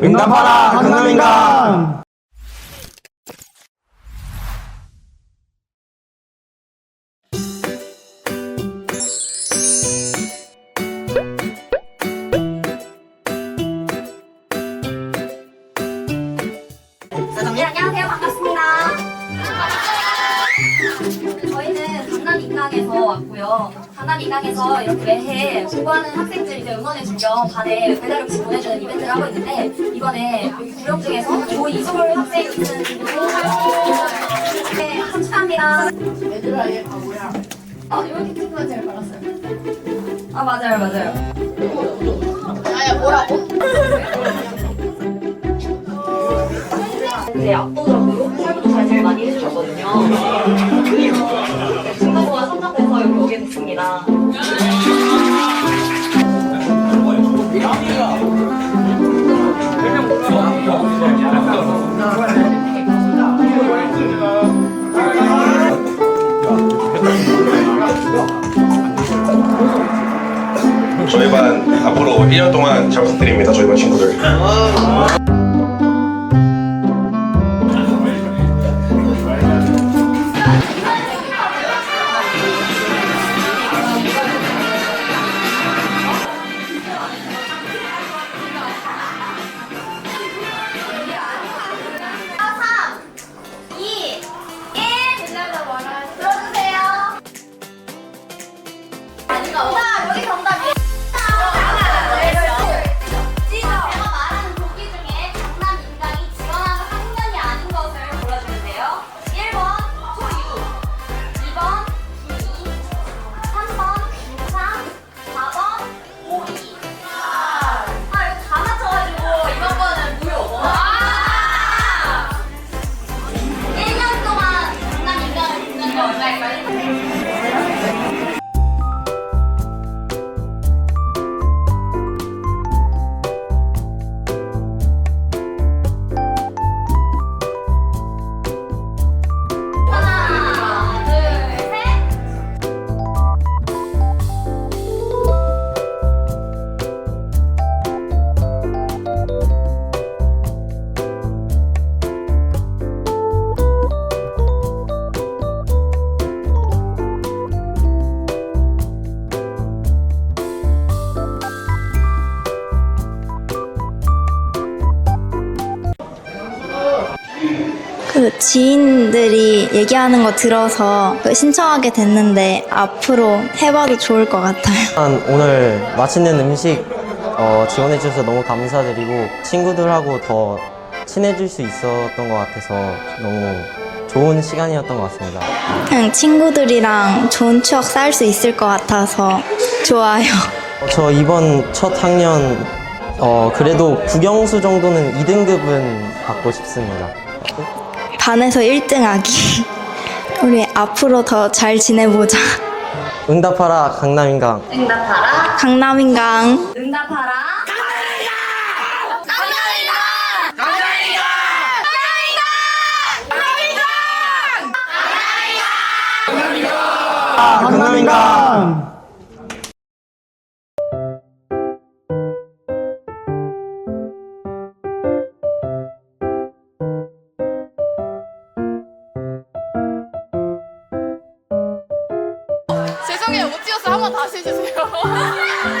응답하라 강남인간 왔고요. 강남 인강에서 이렇게 매해 공부하는 학생들 이제 응원해줄 겸 반에 배달 음식 보내주는 이벤트를 하고 있는데 이번에 여기 구령 중에서 조이솔 학생이 있는 분으로 네, 축하합니다. 얘들아 얘 바보야. 아 이렇게 친구가 제일 많았어요. 아 맞아요, 맞아요. 야야 뭐라고? 이제 압도적으로 잘 제일 많이 해주셨거든요. 저희 반 앞으로 1년 동안 잘 부탁드립니다. 저희 반 친구들. 그 지인들이 얘기하는 거 들어서 그 신청하게 됐는데 앞으로 해봐도 좋을 것 같아요. 일단 오늘 맛있는 음식 어, 지원해 주셔서 너무 감사드리고 친구들하고 더 친해질 수 있었던 것 같아서 너무 좋은 시간이었던 것 같습니다. 그냥 친구들이랑 좋은 추억 쌓을 수 있을 것 같아서 좋아요. 어, 저 이번 첫 학년 어, 그래도 국영수 정도는 2등급은 받고 싶습니다. 반에서 1등하기. 우리 앞으로 더 잘 지내보자. 응답하라 강남인강 응답하라. 강남인강. 응답하라. 강남인강 한 번 다시 해주세요.